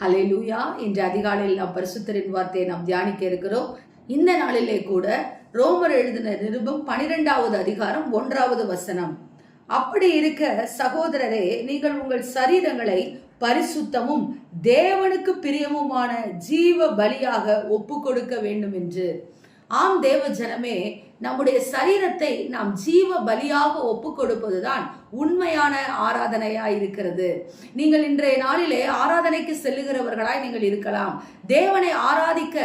ஹலே லூயா இன்று அதிகாலையில் நாம் பரிசுத்தரின் வார்த்தையை நாம் தியானிக்க இருக்கிறோம். இந்த நாளிலே கூட ரோமர் எழுதின நிருபம் பனிரெண்டாவது அதிகாரம் ஒன்றாவது வசனம். அப்படி இருக்க சகோதரரே நீங்கள் உங்கள் சரீரங்களை பரிசுத்தமும் தேவனுக்கு பிரியமுமான ஜீவ பலியாக ஒப்பு கொடுக்க வேண்டும் என்று. ஆம் தேவ ஜனமே நம்முடைய சரீரத்தை நாம் ஜீவ பலியாக ஒப்பு கொடுப்பதுதான் உண்மையான ஆராதனையா இருக்கிறது. நீங்கள் இன்றைய நாளிலே ஆராதனைக்கு செல்லுகிறவர்களாய் நீங்கள் இருக்கலாம். தேவனை ஆராதிக்க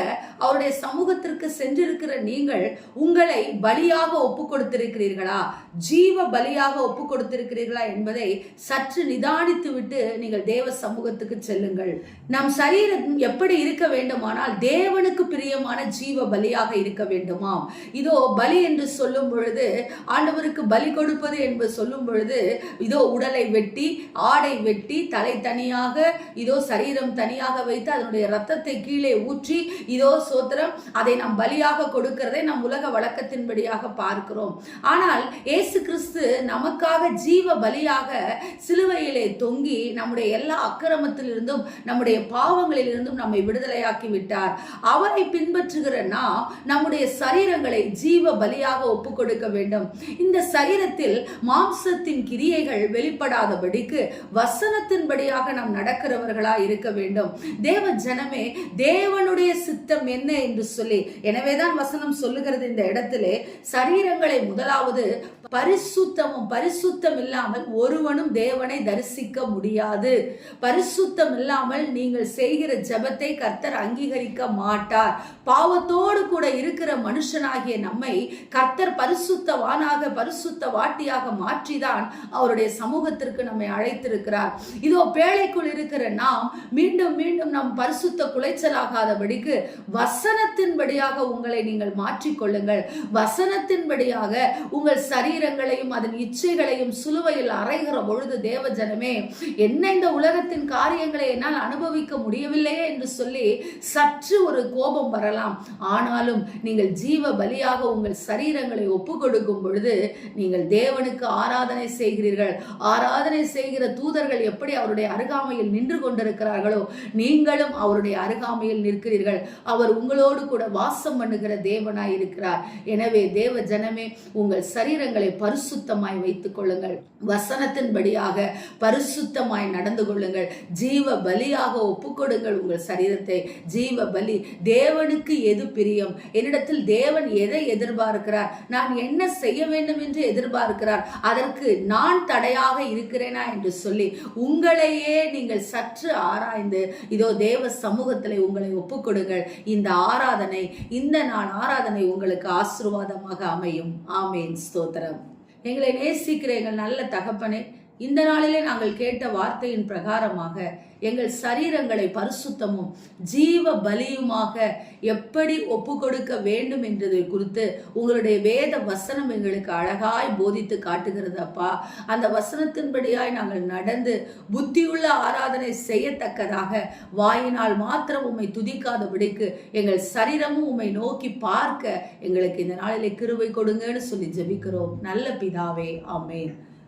அவருடைய சமூகத்திற்கு சென்றிருக்கிற நீங்கள் உங்களை பலியாக ஒப்பு கொடுத்திருக்கிறீர்களா ஜீவ பலியாக ஒப்பு கொடுத்திருக்கிறீர்களா என்பதை சற்று நிதானித்து விட்டு நீங்கள் தேவ சமூகத்துக்கு செல்லுங்கள். நம் சரீரம் எப்படி இருக்க வேண்டுமானால் தேவனுக்கு பிரியமான ஜீவ பலியாக இருக்க வேண்டுமாம். இதோ பலி என்று சொல்லும் பொழுது ஆண்டவருக்கு பலி கொடுப்பது என்று சொல்லும் பொழுது இதோ உடலை வெட்டி ஆடை வெட்டி தலை தனியாக இதோ சரீரம் தனியாக வைத்து அதனுடைய ரத்தத்தை கீழே ஊற்றி இதோ சோத்திரம் அதை நாம் பலியாக கொடுக்கிறதை நம் உலக வழக்கத்தின்படியாக பார்க்கிறோம். ஆனால் இயேசு கிறிஸ்து நமக்காக ஜீவ பலியாக சிலுவையிலே தொங்கி நம்முடைய எல்லா அக்கிரமத்திலிருந்தும் நம்முடைய பாவங்களிலிருந்தும் நம்மை விடுதலையாக்கி விட்டார். அவரை பின்பற்றுகிற நாம் நம்முடைய சரீரங்களை ஜீவ பலியாக ஒப்பு கொடுக்க வேண்டும். இந்த சரீரத்தில் மாம்சத்தின் கிரியைகள் வெளிப்படாதபடிக்கு வசனத்தின்படியாக நாம் நடக்கிறவர்களா இருக்க வேண்டும். தேவ ஜனமே தேவனுடைய சித்தம் என்ன என்று சொல்லி எனவேதான் வசனம் சொல்லுகிறது இந்த இடத்திலே சரீரங்களை முதலாவது பரிசுத்தமும் பரிசுத்தம் இல்லாமல் ஒருவனும் தேவனை தரிசிக்க முடியாது. பரிசுத்தம் இல்லாமல் நீங்கள் செய்கிற ஜெபத்தை கர்த்தர் அங்கீகரிக்க மாட்டார். பாவத்தோடு கூட இருக்கிற மனுஷனாகிய நம்மை கர்த்தர் பரிசுத்தவானாக பரிசுத்த வாட்டியாக மாற்றிதான் அவருடைய சமூகத்திற்கு நம்மை அழைத்திருக்கிறார். இதோ பேழைக்குள் இருக்கிற நாம் மீண்டும் மீண்டும் நாம் பரிசுத்த குலைச்சலாகாதபடிக்கு வசனத்தின்படியாக உங்களை நீங்கள் மாற்றிக்கொள்ளுங்கள். வசனத்தின்படியாக உங்கள் சரீரங்களையும் அதன் இச்சைகளையும் சிலுவையில் அறைகிற பொழுது தேவ ஜனமே என்ன இந்த உலகத்தின் காரியங்களை என்னால் அனுபவிக்க முடியவில்லையே என்று சொல்லி சற்று ஒரு கோபம் வரலாம். ஆனாலும் நீங்கள் ஜீவ பலியாக உங்கள் சரீரங்களை ஒப்பு கொடுக்கும் பொழுது நீங்கள் தேவனுக்கு ஆராதனை செய்கிறீர்கள். ஆராதனை செய்கிற தூதர்கள் எப்படி அவருடைய அருகாமையில் நின்று கொண்டிருக்கிறார்களோ நீங்களும் அவருடைய அருகாமையில் நிற்கிறீர்கள். அவர் உங்களோடு கூட வாசம் பண்ணுகிற தேவனாய் இருக்கிறார். எனவே தேவ ஜனமே உங்கள் சரீரங்களை பரிசுத்தமாய் வைத்துக் கொள்ளுங்கள். வசனத்தின்படியாக பரிசுத்தமாய் நடந்து கொள்ளுங்கள். ஜீவ பலியாக ஒப்புக்கொடுங்கள் உங்கள் சரீரத்தை. ஜீவ பலி தேவனுக்கு எது பிரியம்? என்னிடத்தில் தேவன் எதை எதிர்பார்க்கிறார். நான் என்ன செய்ய வேண்டும் என்று எதிர்பார்க்கிறார். அதற்கு நான் தடையாக இருக்கிறேனா என்று சொல்லி உங்களையே நீங்கள் சற்று ஆராய்ந்து இதோ தேவ சமூகத்தில் உங்களை ஒப்புக்கொடுங்கள். இந்த ஆராதனை இந்த நாள் ஆராதனை உங்களுக்கு ஆசிர்வாதமாக அமையும். ஆமேன். ஸ்தோத்திரம். எங்களை நேசிக்கிற எங்கள் நல்ல தகப்பனே இந்த நாளிலே நாங்கள் கேட்ட வார்த்தையின் பிரகாரமாக எங்கள் சரீரங்களை பரிசுத்தமும் ஜீவ பலியுமாக எப்படி ஒப்பு கொடுக்க வேண்டும் என்றதை குறித்து உங்களுடைய வேத வசனம் எங்களுக்கு அழகாய் போதித்து காட்டுகிறது அப்பா. அந்த வசனத்தின்படியாய் நாங்கள் நடந்து புத்தியுள்ள ஆராதனை செய்யத்தக்கதாக வாயினால் மாத்திரம் உம்மை துதிக்காதபடிக்கு எங்கள் சரீரமும் உம்மை நோக்கி பார்க்க எங்களுக்கு இந்த நாளிலே கிருவை கொடுங்கன்னு சொல்லி ஜெபிக்கிறோம். நல்ல பிதாவே ஆமென்.